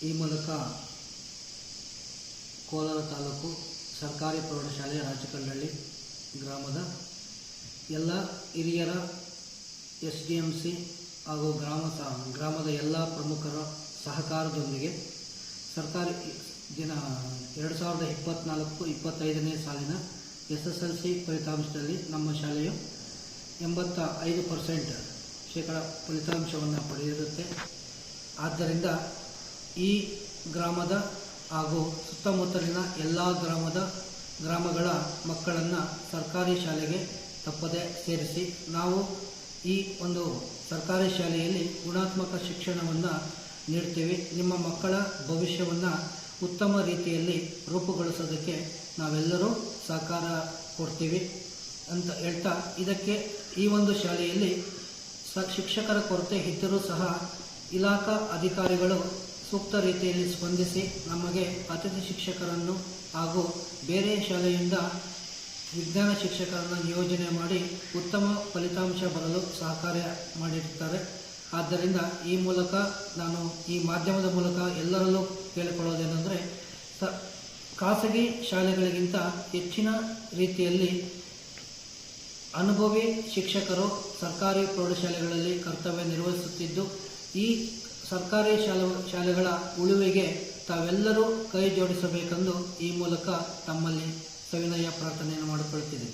ಈ ಮೂಲಕ ಕೋಲಾರ ತಾಲೂಕು ಸರ್ಕಾರಿ ಪ್ರೌಢಶಾಲೆ ರಾಜಕಲ್ಲಹಳ್ಳಿ ಗ್ರಾಮದ ಎಲ್ಲ ಹಿರಿಯರ ಎಸ್ ಡಿ ಎಂ ಸಿ ಹಾಗೂ ಗ್ರಾಮ ಗ್ರಾಮದ ಎಲ್ಲ ಪ್ರಮುಖರ ಸಹಕಾರದೊಂದಿಗೆ ಸರ್ಕಾರಿ ದಿನ ಎರಡು ಸಾವಿರದ ಇಪ್ಪತ್ತ್ನಾಲ್ಕು ಇಪ್ಪತ್ತೈದನೇ ಸಾಲಿನ ಎಸ್ ಎಸ್ ಎಲ್ ಸಿ ಫಲಿತಾಂಶದಲ್ಲಿ ನಮ್ಮ ಶಾಲೆಯು ಎಂಬತ್ತ ಐದು ಪರ್ಸೆಂಟ್ ಶೇಕಡ ಫಲಿತಾಂಶವನ್ನು ಪಡೆಯಿರುತ್ತೆ ಆದ್ದರಿಂದ ಈ ಗ್ರಾಮದ ಹಾಗೂ ಸುತ್ತಮುತ್ತಲಿನ ಎಲ್ಲ ಗ್ರಾಮದ ಗ್ರಾಮಗಳ ಮಕ್ಕಳನ್ನು ಸರ್ಕಾರಿ ಶಾಲೆಗೆ ತಪ್ಪದೆ ಸೇರಿಸಿ ನಾವು ಈ ಒಂದು ಸರ್ಕಾರಿ ಶಾಲೆಯಲ್ಲಿ ಗುಣಾತ್ಮಕ ಶಿಕ್ಷಣವನ್ನು ನೀಡ್ತೀವಿ. ನಿಮ್ಮ ಮಕ್ಕಳ ಭವಿಷ್ಯವನ್ನು ಉತ್ತಮ ರೀತಿಯಲ್ಲಿ ರೂಪುಗೊಳಿಸೋದಕ್ಕೆ ನಾವೆಲ್ಲರೂ ಸಹಕಾರ ಕೊಡ್ತೀವಿ ಅಂತ ಹೇಳ್ತಾ ಇದಕ್ಕೆ ಈ ಒಂದು ಶಾಲೆಯಲ್ಲಿ ಸ, ಶಿಕ್ಷಕರ ಕೊರತೆ ಇದ್ದರೂ ಸಹ ಇಲಾಖಾ ಅಧಿಕಾರಿಗಳು ಸೂಕ್ತ ರೀತಿಯಲ್ಲಿ ಸ್ಪಂದಿಸಿ ನಮಗೆ ಅತಿಥಿ ಶಿಕ್ಷಕರನ್ನು ಹಾಗೂ ಬೇರೆ ಶಾಲೆಯಿಂದ ವಿಜ್ಞಾನ ಶಿಕ್ಷಕರನ್ನು ನಿಯೋಜನೆ ಮಾಡಿ ಉತ್ತಮ ಫಲಿತಾಂಶ ಬರಲು ಸಹಕಾರ ಮಾಡಿರುತ್ತಾರೆ. ಆದ್ದರಿಂದ ಈ ಮೂಲಕ ನಾನು ಈ ಮಾಧ್ಯಮದ ಮೂಲಕ ಎಲ್ಲರಲ್ಲೂ ಕೇಳಿಕೊಳ್ಳೋದೇನೆಂದರೆ ಸ ಖಾಸಗಿ ಶಾಲೆಗಳಿಗಿಂತ ಹೆಚ್ಚಿನ ರೀತಿಯಲ್ಲಿ ಅನುಭವಿ ಶಿಕ್ಷಕರು ಸರ್ಕಾರಿ ಪ್ರೌಢಶಾಲೆಗಳಲ್ಲಿ ಕರ್ತವ್ಯ ನಿರ್ವಹಿಸುತ್ತಿದ್ದು, ಈ ಸರ್ಕಾರಿ ಶಾಲೆ ಶಾಲೆಗಳ ಉಳುವಿಗೆ ತಾವೆಲ್ಲರೂ ಕೈ ಜೋಡಿಸಬೇಕೆಂದು ಈ ಮೂಲಕ ತಮ್ಮಲ್ಲಿ ಸವಿನಯ ಪ್ರಾರ್ಥನೆಯನ್ನು ಮಾಡಿಕೊಳ್ಳುತ್ತಿದೆ